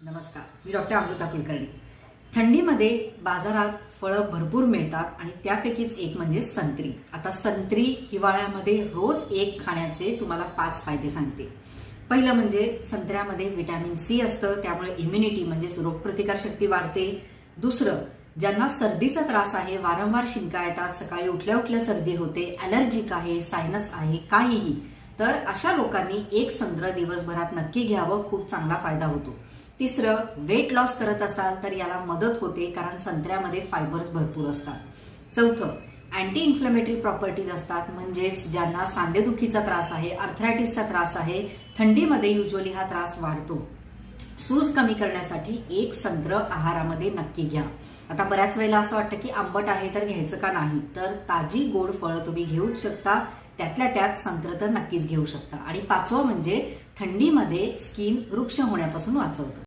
नमस्कार मी डॉक्टर अमृता कुलकर्णी. थंडीमध्ये बाजारात फळं भरपूर मिळतात आणि त्यापैकीच एक म्हणजे संत्री. आता संत्री हिवाळ्यामध्ये रोज एक खाण्याचे तुम्हाला पाच फायदे सांगते. पहिलं म्हणजे संत्र्यामध्ये व्हिटॅमिन सी असतं त्यामुळे इम्युनिटी म्हणजेच रोगप्रतिकारशक्ती वाढते. दुसरं ज्यांना सर्दीचा त्रास आहे वारंवार शिंका येतात सकाळी उठल्या उठल्या सर्दी होते अलर्जिक आहे सायनस आहे काहीही तर अशा लोकांनी एक संत्र दिवसभरात नक्की घ्यावं खूप चांगला फायदा होतो. तिसरं वेट लॉस करत असाल तर याला मदत होते कारण संत्र्यामध्ये फायबर्स भरपूर असतात. चौथं अँटी इन्फ्लेमेटरी प्रॉपर्टीज असतात म्हणजेच ज्यांना सांधेदुखीचा त्रास आहे अर्थरायटिसचा त्रास आहे थंडीमध्ये युजली हा त्रास वाढतो. सूज कमी करण्यासाठी एक संत्र आहारामध्ये नक्की घ्या. आता बऱ्याच वेळेला असं वाटतं की आंबट आहे तर घ्यायचं का नाही? तर ताजी गोड फळं तुम्ही घेऊ शकता. त्यातल्या त्यात संत्र तर नक्कीच घेऊ शकता. आणि पाचवं म्हणजे थंडीमध्ये स्किन वृक्ष होण्यापासून वाचवतं.